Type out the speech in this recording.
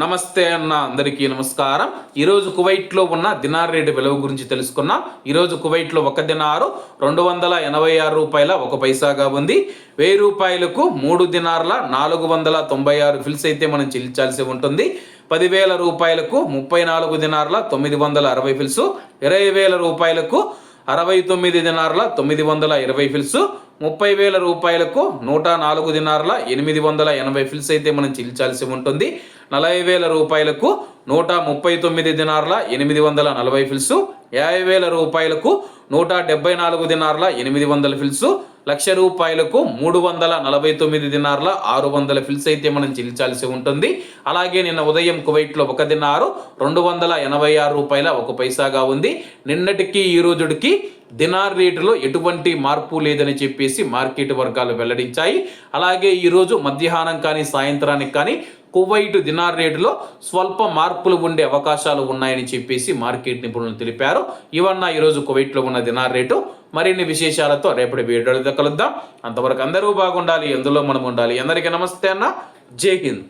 నమస్తే అన్న అందరికీ నమస్కారం. ఈరోజు కువైట్లో ఉన్న దినార్ రేటు విలువ గురించి తెలుసుకున్నాం. ఈరోజు కువైట్లో ఒక దినారు రెండు వందల ఎనభై ఆరు రూపాయల ఒక పైసాగా ఉంది. వెయ్యి రూపాయలకు మూడు దినార్ల నాలుగు వందల తొంభై ఆరు ఫిల్స్ అయితే మనం చెల్లించాల్సి ఉంటుంది. పదివేల రూపాయలకు ముప్పై నాలుగు దినార్ల తొమ్మిది వందల అరవై ఫిల్స్. ఇరవై వేల రూపాయలకు అరవై తొమ్మిది దినార్ల తొమ్మిది వందల ఇరవై ఫిల్స్ ముప్పై వేల రూపాయలకు నూట నాలుగు దినార్ల ఎనిమిది వందల ఎనభై ఫిల్స్ అయితే మనం చెల్లించాల్సి ఉంటుంది. నలభై వేల రూపాయలకు నూట ముప్పై తొమ్మిది దినార్ల ఎనిమిది వందల నలభై ఫిల్స్ యాభై వేల రూపాయలకు నూట డెబ్బై నాలుగు దినార్ల ఎనిమిది వందల ఫిల్స్ లక్ష రూపాయలకు మూడు వందల నలభై తొమ్మిది దినార్ల ఆరు వందల ఫిల్స్ అయితే మనం చెల్లించాల్సి ఉంటుంది. అలాగే నిన్న ఉదయం కువైట్లో ఒక దినారు రెండు వందల ఎనభై ఆరు రూపాయల ఒక పైసాగా ఉంది. నిన్నటికి ఈ రోజుడికి దినార్ రేటులో ఎటువంటి మార్పు లేదని చెప్పేసి మార్కెట్ వర్గాలు వెల్లడించాయి. అలాగే ఈరోజు మధ్యాహ్నం కానీ సాయంత్రానికి కానీ కువైట్ దినార్ రేటులో స్వల్ప మార్పులు ఉండే అవకాశాలు ఉన్నాయని చెప్పేసి మార్కెట్ నిపుణులు తెలిపారు. ఇవన్న ఈరోజు కువైట్లో ఉన్న దినార్ రేటు మరిన్ని విశేషాలతో రేపటి వీడియోలతో కలుద్దాం. అంతవరకు అందరూ బాగుండాలి ఎందులో మనం ఉండాలి అందరికీ నమస్తే అన్న. జై హింద్.